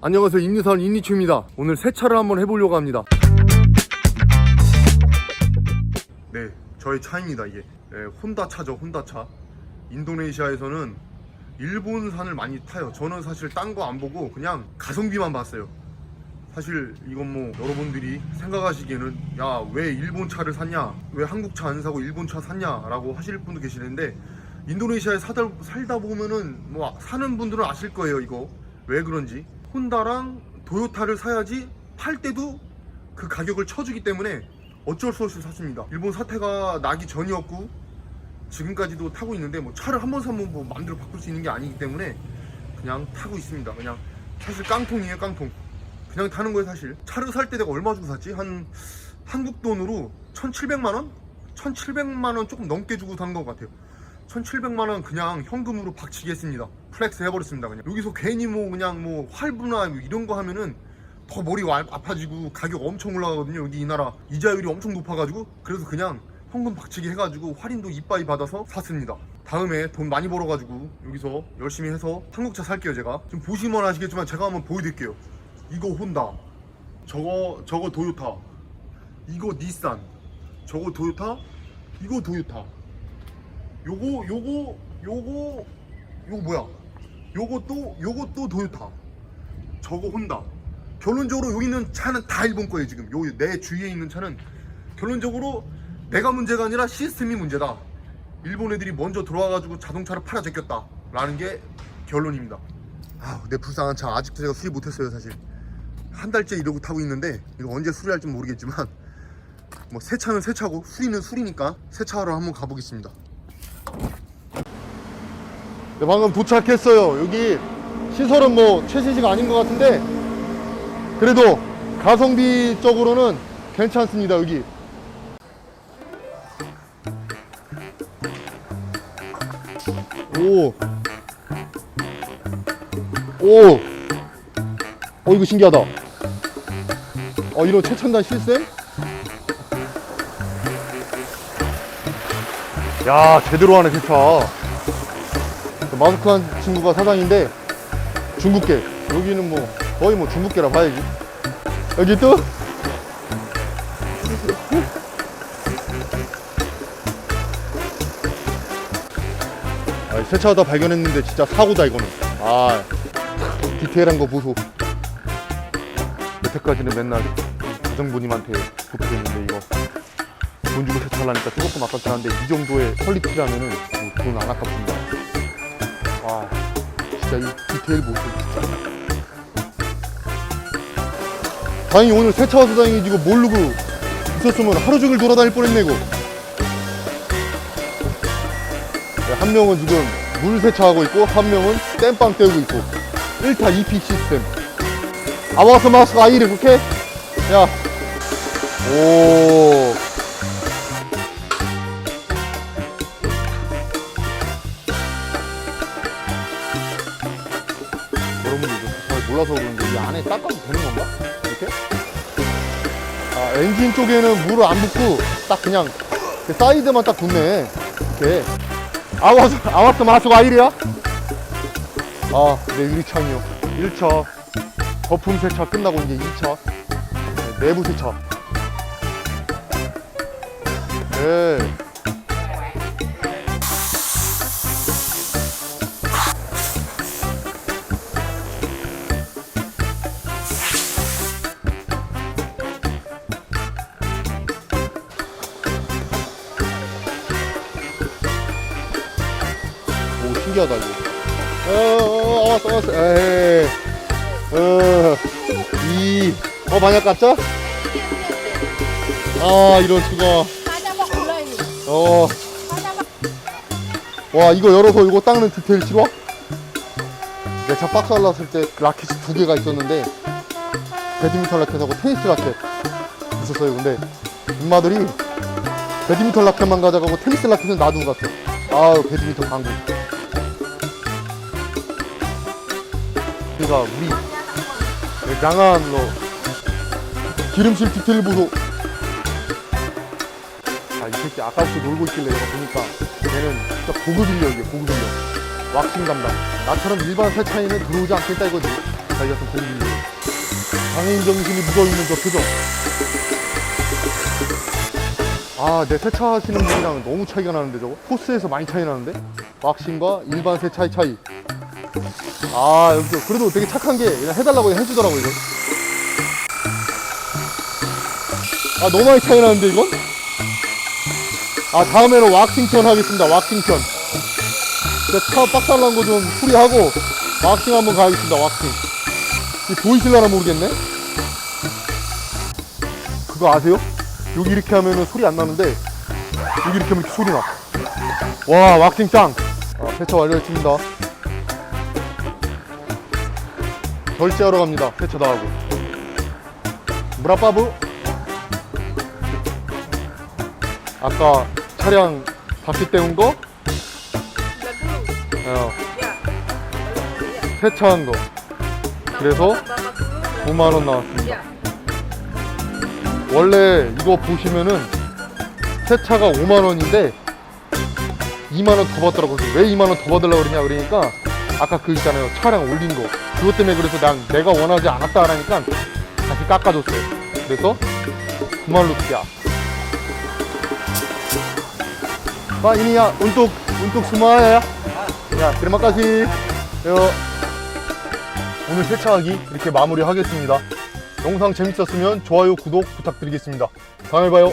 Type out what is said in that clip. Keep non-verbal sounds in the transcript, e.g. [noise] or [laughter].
안녕하세요. 인니산 인니추입니다. 오늘 세차를 한번 해보려고 합니다. 네 저의 차입니다 이게. 네, 혼다 차죠 혼다 차. 인도네시아에서는 일본산을 많이 타요. 저는 사실 딴 거 안 보고 그냥 가성비만 봤어요. 사실 이건 뭐 여러분들이 생각하시기에는 야 왜 일본 차를 샀냐? 왜 한국 차 안 사고 일본 차 샀냐? 라고 하실 분도 계시는데 인도네시아에 살다 보면은 뭐 사는 분들은 아실 거예요 이거. 왜 그런지 혼다랑 도요타를 사야지 팔 때도 그 가격을 쳐주기 때문에 어쩔 수 없이 샀습니다. 일본 사태가 나기 전이었고 지금까지도 타고 있는데 뭐 차를 한 번 사면 뭐 마음대로 바꿀 수 있는 게 아니기 때문에 그냥 타고 있습니다. 그냥 사실 깡통이에요 깡통. 그냥 타는 거예요 사실. 차를 살 때 내가 얼마 주고 샀지? 한 한국 돈으로 1700만 원? 1700만 원 조금 넘게 주고 산 것 같아요 1700만 원 그냥 현금으로 박치기 했습니다. 플렉스 해버렸습니다 그냥. 여기서 괜히 뭐 그냥 뭐 할부나 뭐 이런 거 하면은 더 머리가 아- 아파지고 가격 엄청 올라가거든요 여기 이 나라. 이자율이 엄청 높아가지고 그래서 그냥 현금 박치기 해가지고 할인도 이빠이 받아서 샀습니다. 다음에 돈 많이 벌어가지고 여기서 열심히 해서 한국차 살게요 제가. 지금 보시면 아시겠지만 제가 한번 보여드릴게요. 이거 혼다. 저거 저거 도요타. 이거 닛산 저거 도요타. 이거 도요타 요거 요거 요거 요거 뭐야? 요것도 요것도 도요타. 저거 혼다. 결론적으로 여기 있는 차는 다 일본 거예요 지금. 요 내 주위에 있는 차는 결론적으로 내가 문제가 아니라 시스템이 문제다. 일본 애들이 먼저 들어와가지고 자동차를 팔아 제꼈다. 라는 게 결론입니다. 아내 불쌍한 차 아직도 제가 수리 못했어요 사실. 한 달째 이러고 타고 있는데 이거 언제 수리할지 모르겠지만 뭐 세차는 세차고 수리는 수리니까 세차하러 한번 가보겠습니다 네, 방금 도착했어요 여기 시설은 뭐 최신식 아닌 것 같은데 그래도 가성비적으로는 괜찮습니다 여기 오. 오. 어, 이거 신기하다. 어, 이런 최첨단 실셈? 야, 제대로 하네, 세차. 그 마스크한 친구가 사장인데, 중국계. 여기는 뭐, 거의 뭐 중국계라 봐야지. 여기 또? [laughs] 아, 세차하다 발견했는데 진짜 사고다 이거는 아 디테일한 거 보소 여태까지는 맨날 가정부님한테 부탁했는데 이거 돈 주고 세차하려니까 조금 아깝긴 한데 이 정도의 퀄리티라면은 뭐 돈안 아깝습니다 와 진짜 이 디테일 진짜 다행히 오늘 세차 와서 다행이지 이거 모르고 있었으면 하루 종일 돌아다닐 뻔했네 이거. 네, 한 명은 지금 물 세차하고 있고 한 명은 땜빵 때우고 있고. 1타 2피 시스템. 아마스 마스 아이를 그렇게? 야. 오. 몰라서 그런데 이 안에 닦아도 되는 건가? 이렇게? 아, 엔진 쪽에는 물을 안 붓고 딱 그냥 그 사이드만 딱 붓네. 이렇게. 아와스, 아와스 마스가 1이야? 아, 네, 유리창이요. 1차. 거품 세차 끝나고 이제 2차. 네, 내부 세차. 네. 신기하다, 이거. 어, 어, 어, 왔어, 왔어. 에이. 어, 이. 어, 만약 같죠? 아, 이런 수가. 어. 와, 이거 열어서 이거 닦는 디테일 싫어? 내차 박스 할랐을 때 라켓이 두 개가 있었는데, 배드민턴 라켓하고 테니스 라켓 있었어요. 근데, 엄마들이 배드민턴 라켓만 가져가고 테니스 라켓은 놔두고 갔어. 아우, 배드민턴 강국. 그러니까 우리 장안로 기름칠 디테일 보소. 아, 이 새끼 아까부터 놀고 있길래 내가 보니까 얘는 진짜 고급 인력이에요, 고급 인력. 왁싱 담당. 나처럼 일반 세차에는 들어오지 않겠다 이거지. 자기가 좀 고민이 장애인 정신이 묻어있는 저 표정 아, 내 세차하시는 분이랑 너무 차이가 나는데 저거? 코스에서 많이 차이 나는데? 왁싱과 일반 세차의 차이 아, 여기 또 그래도 되게 착한 게 그냥 해달라고 해주더라고 이거. 아, 너무 많이 차이 나는데 이건? 아, 다음에는 왁싱편 하겠습니다 왁싱편 차 빡살난 거좀 수리하고 왁싱 한번 가야겠습니다 왁싱. 이게 보이실라나 모르겠네? 그거 아세요? 여기 이렇게 하면은 소리 안 나는데 여기 이렇게 하면 이렇게 소리 나와 왁싱 짱! 아, 세차 완료했습니다 결제하러 갑니다. 세차 다 하고. 무라빠부? 아까 차량 바퀴 때운 거? 어, 세차한 거. 그래서 9만원 나왔습니다. 원래 이거 보시면은 세차가 5만 원인데 2만 원 더 받더라고요. 왜 2만 원 더 받으려고 그러냐 그러니까 아까 그 있잖아요. 차량 올린 거. 그것 때문에 그래서 난 내가 원하지 않았다 하니까 다시 깎아줬어요. 그래서 9만 루피야 아 이니야 운뚝 운뚝 수마야. 야 kasih 요. 오늘 세차하기 이렇게 마무리하겠습니다. 영상 재밌었으면 좋아요 구독 부탁드리겠습니다. 다음에 봐요